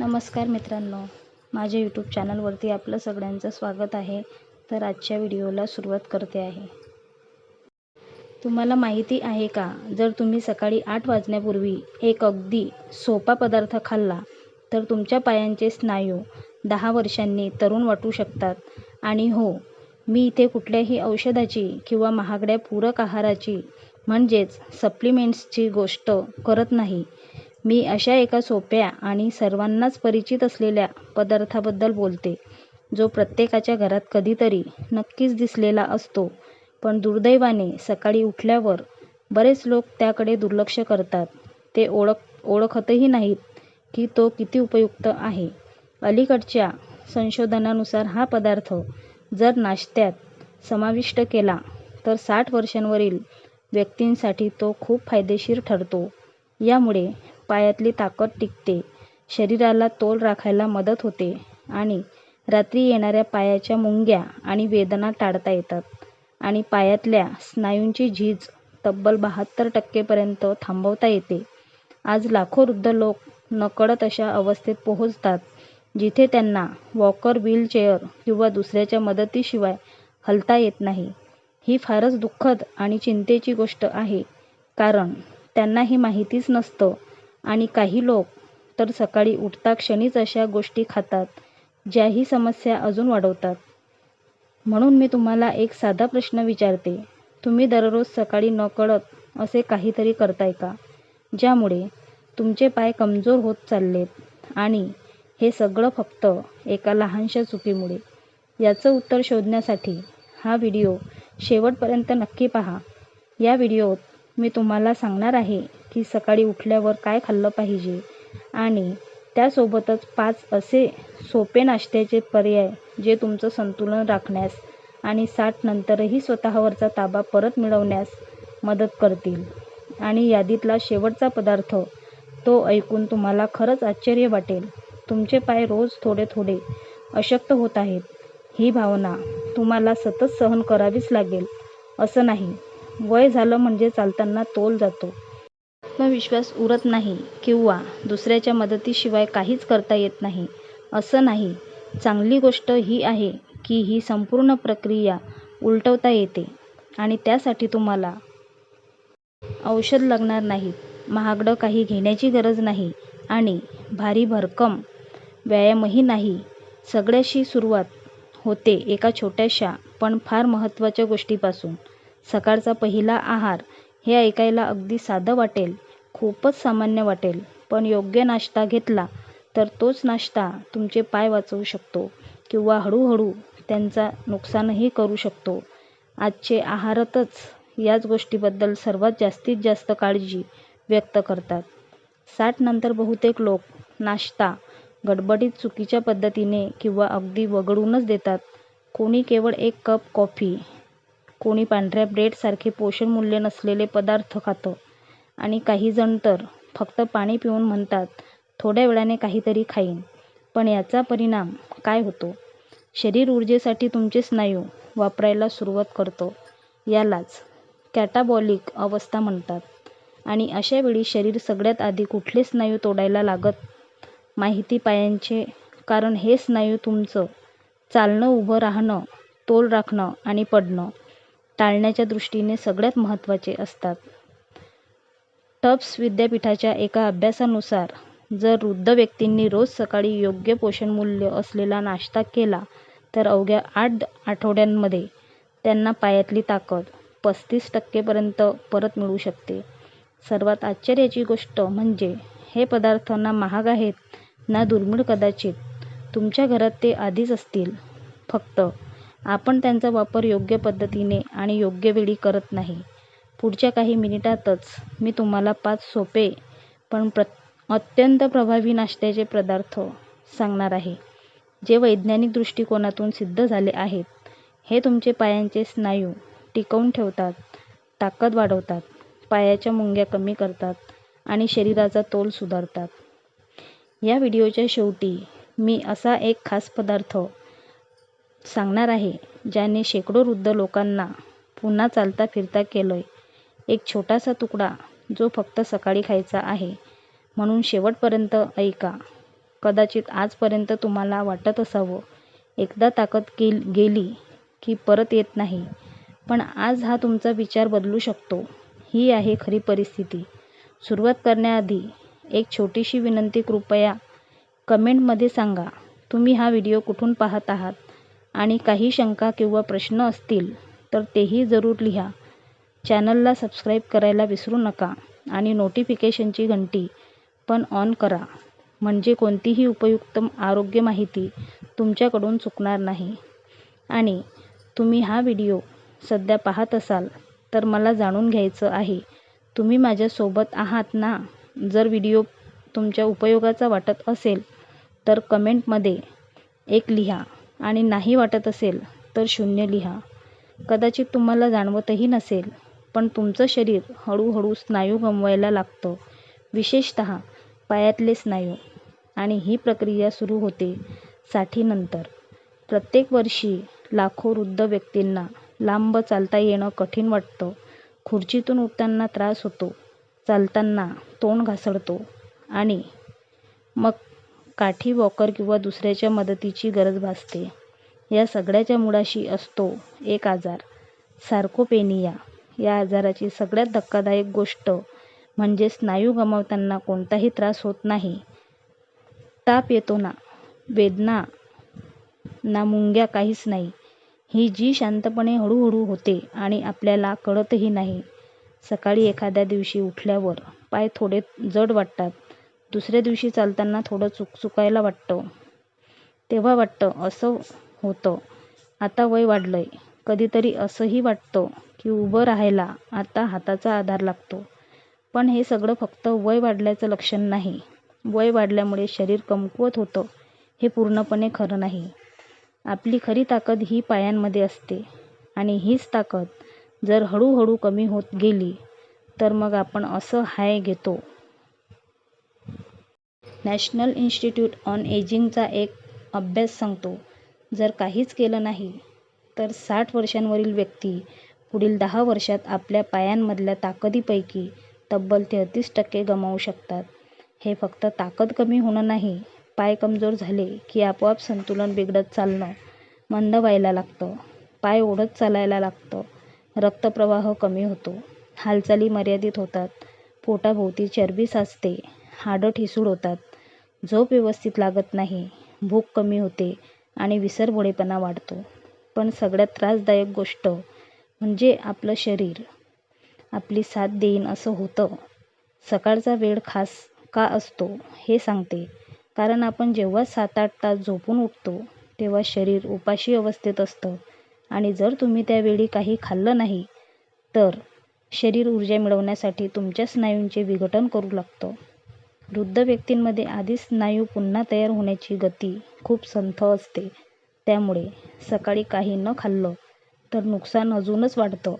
नमस्कार मित्रांनो माझ्या यूट्यूब चॅनलवरती आपलं सगळ्यांचं स्वागत आहे. तर आजच्या व्हिडिओला सुरुवात करते आहे. तुम्हाला माहिती आहे का जर तुम्ही सकाळी आठ वाजण्यापूर्वी एक अगदी सोपा पदार्थ खाल्ला तर तुमच्या पायांचे स्नायू दहा वर्षांनी तरुण वाटू शकतात. आणि हो मी इथे कुठल्याही औषधाची किंवा महागड्या पूरक आहाराची म्हणजेच सप्लिमेंट्सची गोष्ट करत नाही. मी अशा एका सोप्या आणि सर्वांनाच परिचित असलेल्या पदार्थाबद्दल बोलते जो प्रत्येकाच्या घरात कधीतरी नक्कीच दिसलेला असतो. पण दुर्दैवाने सकाळी उठल्यावर बरेच लोक त्याकडे दुर्लक्ष करतात. ते ओळख ओळखतही नाहीत की तो किती उपयुक्त आहे. अलीकडच्या संशोधनानुसार हा पदार्थ जर नाश्त्यात समाविष्ट केला तर साठ वर्षांवरील व्यक्तींसाठी तो खूप फायदेशीर ठरतो. यामुळे पायातली ताकद टिकते. शरीराला तोल राखायला मदत होते आणि रात्री येणाऱ्या पायाच्या मुंग्या आणि वेदना टाळता येतात. आणि पायातल्या स्नायूंची झीज तब्बल बहात्तर टक्केपर्यंत थांबवता येते. आज लाखो वृद्ध लोक नकळत अशा अवस्थेत पोहोचतात जिथे त्यांना वॉकर व्हीलचेअर किंवा दुसऱ्याच्या मदतीशिवाय हलता येत नाही. ही फारच दुःखद आणि चिंतेची गोष्ट आहे कारण त्यांना हे माहितीच नसतं आणि काही लोक तर सकाळी उठता क्षणीच अशा गोष्टी खातात ज्या ही समस्या अजून वाढवतात. म्हणून मी तुम्हाला एक साधा प्रश्न विचारते. तुम्ही दररोज सकाळी नकळत असे काहीतरी करताय का? ज्यामुळे तुमचे पाय कमजोर होत चाललेत आणि हे सगळं फक्त एका लहानशा चुकीमुळे. याचं उत्तर शोधण्यासाठी हा व्हिडिओ शेवटपर्यंत नक्की पहा. या व्हिडिओत मी तुम्हाला सांगणार आहे की सकाळी उठल्यावर काय खाल्लं पाहिजे? आणि त्यासोबतच पाच असे सोपे नाश्त्याचे पर्याय जे तुमचं संतुलन राखण्यास आणि साठ नंतरही स्वतःवरचा ताबा परत मिळवण्यास मदत करतील. आणि यादीतला शेवटचा पदार्थ तो ऐकून तुम्हाला खरंच आश्चर्य वाटेल. तुमचे पाय रोज थोडे थोडे अशक्त होत आहेत. ही भावना तुम्हाला सतत सहन करावीच लागेल. असं नाही. वय झालं म्हणजे चालताना तोल जातो. आत्मविश्वास उरत नाही किंवा दुसऱ्याच्या मदतीशिवाय काहीच करता येत नाही असं नाही. चांगली गोष्ट ही आहे की ही संपूर्ण प्रक्रिया उलटवता येते आणि त्यासाठी तुम्हाला औषध लागणार नाहीत. महागडं काही घेण्याची गरज नाही आणि भारी भरकम व्यायामही नाही. सगळ्याशी सुरुवात होते एका छोट्याशा पण फार महत्त्वाच्या गोष्टीपासून. सकाळचा पहिला आहार हे ऐकायला अगदी साधं वाटेल खूपच सामान्य वाटेल. पण योग्य नाश्ता घेतला तर तोच नाश्ता तुमचे पाय वाचवू शकतो किंवा हळूहळू त्यांचा नुकसानही करू शकतो. आजचे आहारातच याच गोष्टीबद्दल सर्वात जास्तीत जास्त काळजी व्यक्त करतात. साठ नंतर बहुतेक लोक नाश्ता गडबडीत चुकीच्या पद्धतीने किंवा अगदी वगळूनच देतात. कोणी केवळ एक कप कॉफी कोणी पांढऱ्या ब्रेडसारखे पोषणमूल्य नसलेले पदार्थ खातं. आणि काही जण तर फक्त पाणी पिऊन म्हणतात थोड्या वेळाने काहीतरी खाईन. पण याचा परिणाम काय होतो? शरीर ऊर्जेसाठी तुमचे स्नायू वापरायला सुरुवात करतो. यालाच कॅटाबॉलिक अवस्था म्हणतात. आणि अशा वेळी शरीर सगळ्यात आधी कुठले स्नायू तोडायला लागत? माहिती पायांचे कारण हे स्नायू तुमचं चालणं उभं राहणं तोल राखणं आणि पडणं टाळण्याच्या दृष्टीने सगळ्यात महत्त्वाचे असतात. टफ्ट्स विद्यापीठाच्या एका अभ्यासानुसार जर वृद्ध व्यक्तींनी रोज सकाळी योग्य पोषणमूल्य असलेला नाश्ता केला तर अवघ्या आठ आठवड्यांमध्ये त्यांना पायातली ताकद पस्तीस टक्केपर्यंत परत मिळू शकते. सर्वात आश्चर्याची गोष्ट म्हणजे हे पदार्थ ना महाग आहेत ना दुर्मिळ कदाचित तुमच्या घरात ते आधीच असतील. फक्त आपण त्यांचा वापर योग्य पद्धतीने आणि योग्य वेळी करत नाही. पुढच्या काही मिनिटातच मी तुम्हाला पाच सोपे पण प्र अत्यंत प्रभावी नाश्त्याचे पदार्थ सांगणार आहे जे वैज्ञानिक दृष्टिकोनातून सिद्ध झाले आहेत. हे तुमचे पायांचे स्नायू टिकवून ठेवतात ताकद वाढवतात पायाच्या मुंग्या कमी करतात आणि शरीराचा तोल सुधारतात. या व्हिडिओच्या शेवटी मी असा एक खास पदार्थ सांगणार आहे ज्याने शेकडो वृद्ध लोकांना पुन्हा चालता फिरता केलंय. एक छोटासा तुकडा जो फक्त सकाळी खायचा आहे. म्हणून शेवटपर्यंत ऐका कदाचित आजपर्यंत तुम्हाला वाटत असावं. एकदा ताकद केल गेली की परत येत नाही. पण आज हा तुमचा विचार बदलू शकतो. ही आहे खरी परिस्थिती. सुरुवात करण्याआधी एक छोटीशी विनंती कृपया कमेंटमध्ये सांगा. तुम्ही हा व्हिडिओ कुठून पाहत आहात? आणि काही शंका किंवा प्रश्न असतील तर तेही जरूर लिहा. चॅनलला सबस्क्राईब करायला विसरू नका आणि नोटिफिकेशनची घंटी पण ऑन करा. म्हणजे कोणतीही उपयुक्त आरोग्य माहिती तुमच्याकडून चुकणार नाही. आणि तुम्ही हा व्हिडिओ सध्या पाहत असाल तर मला जाणून घ्यायचं आहे तुम्ही माझ्यासोबत आहात ना? जर व्हिडिओ तुमच्या उपयोगाचा वाटत असेल तर कमेंटमध्ये एक लिहा. आणि नाही वाटत असेल तर शून्य लिहा. कदाचित तुम्हाला जाणवतही नसेल पण तुमचं शरीर हळूहळू स्नायू गमवायला लागतं. विशेषतः पायातले स्नायू. आणि ही प्रक्रिया सुरू होते साठीनंतर. प्रत्येक वर्षी लाखो वृद्ध व्यक्तींना लांब चालता येणं कठीण वाटतं. खुर्चीतून उठताना त्रास होतो. चालताना तोंड घासळतो आणि मग काठी वॉकर किंवा दुसऱ्याच्या मदतीची गरज भासते. या सगळ्याच्या मुळाशी असतो एक आजार सार्कोपेनिया या आजाराची सगळ्यात धक्कादायक गोष्ट म्हणजे स्नायू गमावताना कोणताही त्रास होत नाही. ताप येतो ना वेदना ना मुंग्या काहीच नाही. ही जी शांतपणे हळूहळू होते आणि आपल्याला कळतही नाही. सकाळी एखाद्या दिवशी उठल्यावर पाय थोडे जड वाटतात. दुसऱ्या दिवशी चालताना थोडं चुक चुकायला वाटतं. तेव्हा वाटतं असं होतं. आता वय वाढलंय. कधीतरी असंही वाटतं की उभं राहायला आता हाताचा आधार लागतो. पण हे सगळं फक्त वय वाढल्याचं लक्षण नाही. वय वाढल्यामुळे शरीर कमकुवत होतं हे पूर्णपणे खरं नाही. आपली खरी ताकद ही पायांमध्ये असते. आणि हीच ताकद जर हळूहळू कमी होत गेली तर मग आपण असं हाय घेतो. नॅशनल इन्स्टिट्यूट ऑन एजिंगचा एक अभ्यास सांगतो. जर काहीच केलं नाही तर साठ वर्षांवरील व्यक्ती पुढील दहा वर्षात आपल्या पायांमधल्या ताकदीपैकी तब्बल तेहतीस टक्के गमावू शकतात. हे फक्त ताकद कमी होणं नाही पाय कमजोर झाले की आपोआप संतुलन बिघडत चालणं मंद व्हायला लागतं. पाय ओढत चालायला लागतं. रक्तप्रवाह कमी होतो. हालचाली मर्यादित होतात. पोटाभोवती चरबी साचते. हाडं ठिसूळ होतात. झोप व्यवस्थित लागत नाही. भूक कमी होते आणि विसरभोळेपणा वाढतो. पण सगळ्यात त्रासदायक गोष्ट म्हणजे आपलं शरीर. आपली साथ देईन असं होतं. सकाळचा वेळ खास का असतो हे सांगते. कारण आपण जेव्हा सात आठ तास झोपून उठतो तेव्हा शरीर उपाशी अवस्थेत असतं. आणि जर तुम्ही त्यावेळी काही खाल्लं नाही तर शरीर ऊर्जा मिळवण्यासाठी तुमच्या स्नायूंचे विघटन करू लागतं. वृद्ध व्यक्तींमध्ये आधीच स्नायू पुन्हा तयार होण्याची गती खूप संथ असते. त्यामुळे सकाळी काही न खाल्लं तर नुकसान अजूनच वाढतं.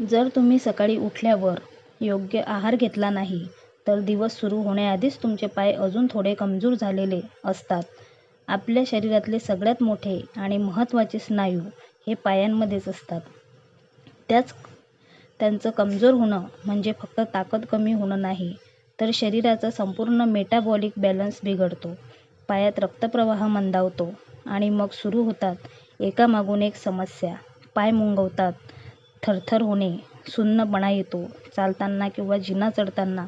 जर तुम्ही सकाळी उठल्यावर योग्य आहार घेतला नाही तर दिवस सुरू होण्याआधीच तुमचे पाय अजून थोडे कमजोर झालेले असतात. आपल्या शरीरातले सगळ्यात मोठे आणि महत्त्वाचे स्नायू हे पायांमध्येच असतात. त्याच त्यांचं कमजोर होणं म्हणजे फक्त ताकद कमी होणं नाही तर शरीराचा संपूर्ण मेटाबॉलिक बॅलन्स बिघडतो. पायात रक्तप्रवाह मंदावतो आणि मग सुरू होतात एकामागून एक समस्या. पाय मुंगवतात थरथर होणे सुन्नपणा येतो चालताना किंवा जिना चढताना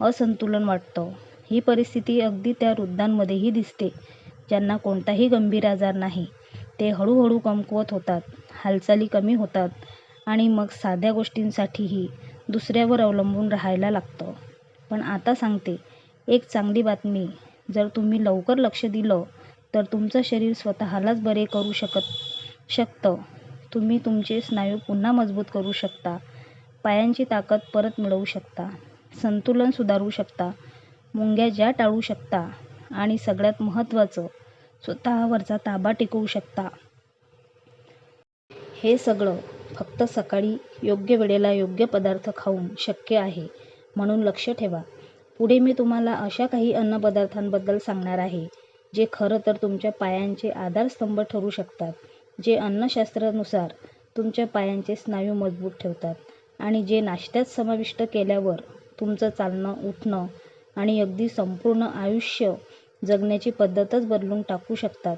असंतुलन वाटतं. ही परिस्थिती अगदी त्या वृद्धांमध्येही दिसते ज्यांना कोणताही गंभीर आजार नाही. ते हळूहळू कमकुवत होतात हालचाली कमी होतात आणि मग साध्या गोष्टींसाठीही दुसऱ्यावर अवलंबून राहायला लागतं. पण आता सांगते. एक चांगली बातमी. जर तुम्ही लवकर लक्ष दिलं तर तुमचं शरीर स्वतःलाच बरे करू शकत शकतं. तुम्ही तुमचे स्नायू पुन्हा मजबूत करू शकता. पायांची ताकद परत मिळवू शकता. संतुलन सुधारू शकता. मुंग्या ज्या टाळू शकता. आणि सगळ्यात महत्त्वाचं स्वतःवरचा ताबा टिकवू शकता. हे सगळं फक्त सकाळी योग्य वेळेला योग्य पदार्थ खाऊन शक्य आहे. म्हणून लक्ष ठेवा पुढे मी तुम्हाला अशा काही अन्नपदार्थांबद्दल सांगणार आहे जे खरं तर तुमच्या पायांचे आधारस्तंभ ठरू शकतात जे अन्नशास्त्रानुसार तुमच्या पायांचे स्नायू मजबूत ठेवतात आणि जे नाश्त्यात समाविष्ट केल्यावर तुमचं चालणं उठणं आणि अगदी संपूर्ण आयुष्य जगण्याची पद्धतच बदलून टाकू शकतात.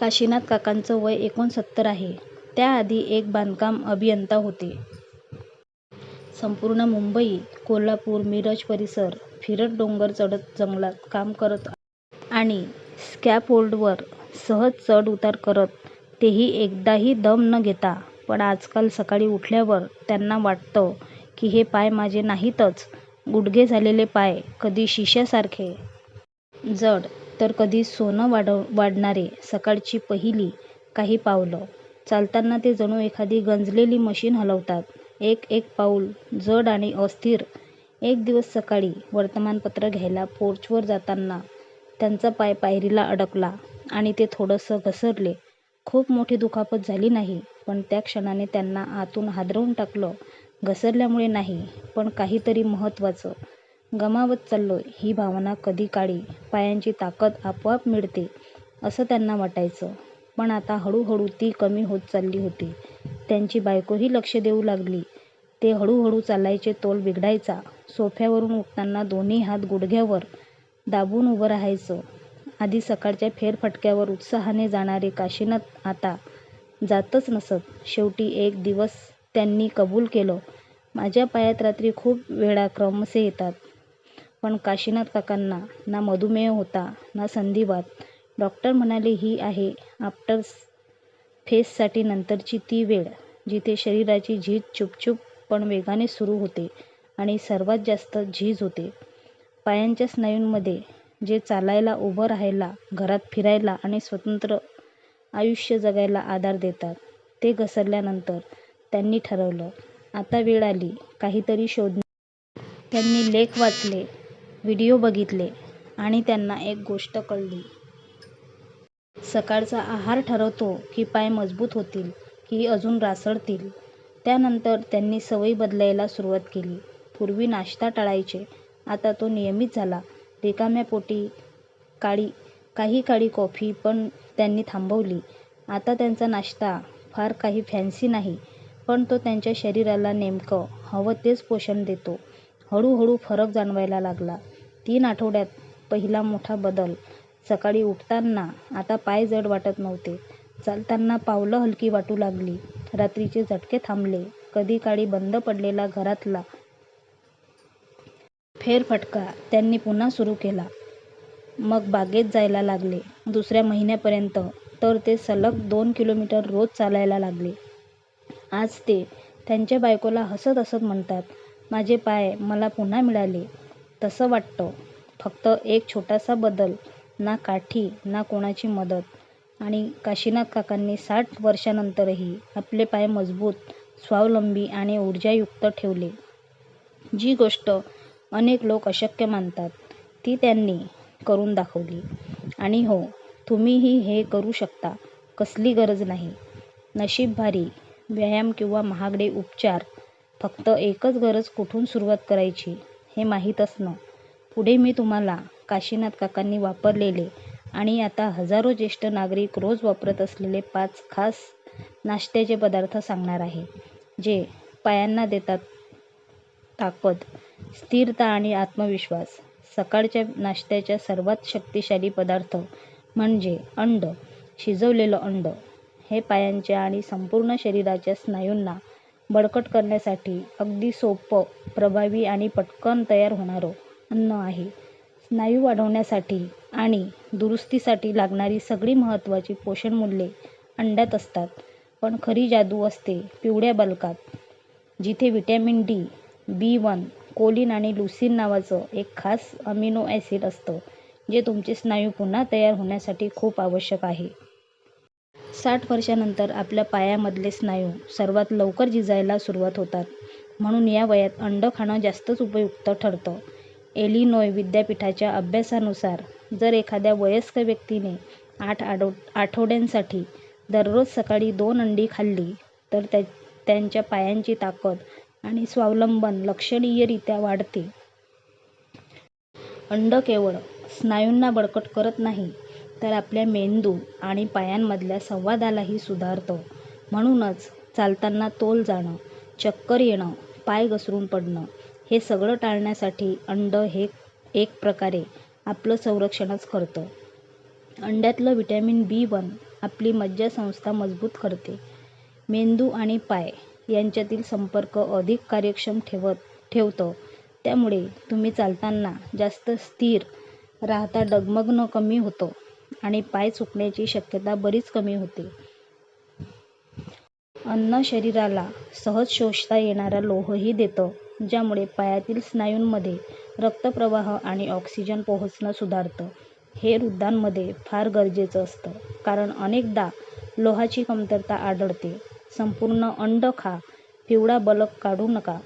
काशीनाथ काकांचं वय एकोणसत्तर आहे. त्याआधी एक बांधकाम अभियंता होते. संपूर्ण मुंबई, कोल्हापूर, मिरज परिसर फिरत डोंगर चढत जंगलात काम करत आणि स्कॅफोल्डवर सहज चढ उतार करत तेही एकदाही दम न घेता. पण आजकाल सकाळी उठल्यावर त्यांना वाटतं की हे पाय माझे नाहीतच. गुडघे झालेले पाय, कधी शिश्यासारखे जड तर कधी सोनं वाढणारे. सकाळची पहिली काही पावलं चालताना ते जणू एखादी गंजलेली मशीन हलवतात. एक एक पाऊल जड आणि अस्थिर. एक दिवस सकाळी वर्तमानपत्र घ्यायला पोर्चवर जाताना त्यांचा पाय पायरीला अडकला आणि ते थोडंसं घसरले. खूप मोठी दुखापत झाली नाही, पण त्या क्षणाने त्यांना आतून हादरवून टाकलं. घसरल्यामुळे नाही, पण काहीतरी महत्त्वाचं गमावत चाललोय ही भावना. कधी काळी पायांची ताकद आपोआप मिळते असं त्यांना वाटायचं, पण आता हळूहळू ती कमी होत चालली होती. त्यांची बायकोही लक्ष देऊ लागली. ते हळूहळू चालायचे तोल बिघडायचा. सोफ्यावरून उठताना दोन्ही हात गुडघ्यावर दाबून उभं राहायचं. आधी सकाळच्या फेरफटक्यावर उत्साहाने जाणारे काशीनाथ आता जातच नसत. शेवटी एक दिवस त्यांनी कबूल केलं, माझ्या पायात रात्री खूप वेळा क्रमसे येतात. पण काशीनाथ काकांना ना मधुमेह होता ना संधिवात. डॉक्टर म्हणाले ही आहे आफ्टर फेससाठी नंतरची ती वेळ, जिथे शरीराची झीज चुपचुप पण वेगाने सुरू होते आणि सर्वात जास्त झीज होते पायांच्या स्नायूंमध्ये, जे चालायला, उभं राहायला, घरात फिरायला आणि स्वतंत्र आयुष्य जगायला आधार देतात. ते घसरल्यानंतर त्यांनी ठरवलं, आता वेळ आली काहीतरी शोधण्याची. त्यांनी लेख वाचले, व्हिडिओ बघितले आणि त्यांना एक गोष्ट कळली. सकाळचा आहार ठरवतो की पाय मजबूत होतील की अजून रासळतील. त्यानंतर त्यांनी सवयी बदलायला सुरुवात केली. पूर्वी नाश्ता टाळायचे, आता तो नियमित झाला. रिकाम्या पोटी काळी काही काळी कॉफी पण त्यांनी थांबवली. आता त्यांचा नाश्ता फार काही फॅन्सी नाही, पण तो त्यांच्या शरीराला नेमकं हवं तेच पोषण देतो. हळूहळू फरक जाणवायला लागला. तीन आठवड्यात पहिला मोठा बदल सकाळी उठताना आता पाय जड वाटत नव्हते. चालताना पावलं हलकी वाटू लागली. रात्रीचे झटके थांबले. कधी काळी बंद पडलेला घरातला फेरफटका त्यांनी पुन्हा सुरू केला. मग बागेत जायला लागले. दुसऱ्या महिन्यापर्यंत तर ते सलग दोन किलोमीटर रोज चालायला लागले. आज ते त्यांच्या बायकोला हसत हसत म्हणतात, माझे पाय मला पुन्हा मिळाले तसं वाटतं. फक्त एक छोटासा बदल. ना काठी ना कोणाची मदत. आणि काशीनाथ काकांनी साठ वर्षांनंतरही आपले पाय मजबूत, स्वावलंबी आणि ऊर्जायुक्त ठेवले. जी गोष्ट अनेक लोक अशक्य मानतात, ती त्यांनी करून दाखवली. आणि हो, तुम्हीही हे करू शकता. कसली गरज नाही नशीब भारी, व्यायाम किंवा महागडे उपचार. फक्त एकच गरज कुठून सुरुवात करायची हे माहीत असणं. पुढे मी तुम्हाला काशीनाथ काकांनी वापरलेले आणि आता हजारो ज्येष्ठ नागरिक रोज वापरत असलेले पाच खास नाश्त्याचे पदार्थ सांगणार आहे, जे पायांना देतात ताकद, स्थिरता आणि आत्मविश्वास. सकाळच्या नाश्त्याचा सर्वात शक्तिशाली पदार्थ म्हणजे अंड. शिजवलेलं अंड हे पायांच्या आणि संपूर्ण शरीराच्या स्नायूंना बळकट करण्यासाठी अगदी सोपं, प्रभावी आणि पटकन तयार होणारं अन्न आहे. स्नायू वाढवण्यासाठी आणि दुरुस्तीसाठी लागणारी सगळी महत्त्वाची पोषणमूल्ये अंड्यात असतात. पण खरी जादू असते पिवळ्या बल्कात, जिथे vitamin D, B one, choline आणि लुसीन नावाचं एक खास अमिनो ॲसिड असतं, जे तुमचे स्नायू पुन्हा तयार होण्यासाठी खूप आवश्यक आहे. साठ वर्षांनंतर आपल्या पायामधले स्नायू सर्वात लवकर झिजायला सुरुवात होतात. म्हणून या वयात अंड खाणं जास्तच उपयुक्त ठरतं. एलिनोय विद्यापीठाच्या अभ्यासानुसार जर एखाद्या वयस्क व्यक्तीने आठ आठवड्यांसाठी दररोज सकाळी दोन अंडी खाल्ली तर त्यांच्या पायांची ताकद आणि स्वावलंबन लक्षणीयरीत्या वाढते. अंड केवळ स्नायूंना बळकट करत नाही, तर आपल्या मेंदू आणि पायांमधल्या संवादालाही सुधारतं. म्हणूनच चालताना तोल जाणं, चक्कर येणं, पाय घसरून पडणं हे सगळं टाळण्यासाठी अंड हे एक प्रकारे आपलं संरक्षणच करतं. अंड्यातलं व्हिटॅमिन बी वन आपली मज्जासंस्था मजबूत करते. मेंदू आणि पाय यांच्यातील संपर्क अधिक कार्यक्षम ठेवत ठेवतं. त्यामुळे तुम्ही चालताना जास्त स्थिर राहता डगमगणं कमी होतं आणि पाय चुकण्याची शक्यता बरीच कमी होते. अन्न शरीराला सहज शोषता येणारा लोहही देतं, ज्यामुळे पायातील स्नायूंमध्ये रक्तप्रवाह आणि ऑक्सिजन पोहोचणं सुधारतं. हे वृद्धांमध्ये फार गरजेचं असतं, कारण अनेकदा लोहाची कमतरता आढळते. संपूर्ण अंड खा, पिवळा बलक काढू नका.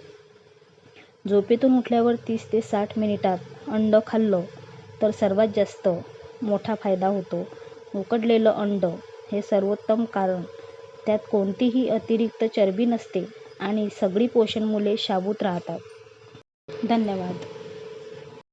झोपेतून उठल्यावर तीस ते साठ मिनिटांत अंड खाल्लं तर सर्वात जास्त मोठा फायदा होतो. उकडलेलं अंड हे सर्वोत्तम कारण त्यात कोणतीही अतिरिक्त चरबी नसते आणि सगळी पोषण मुले शाबूत राहतात. धन्यवाद.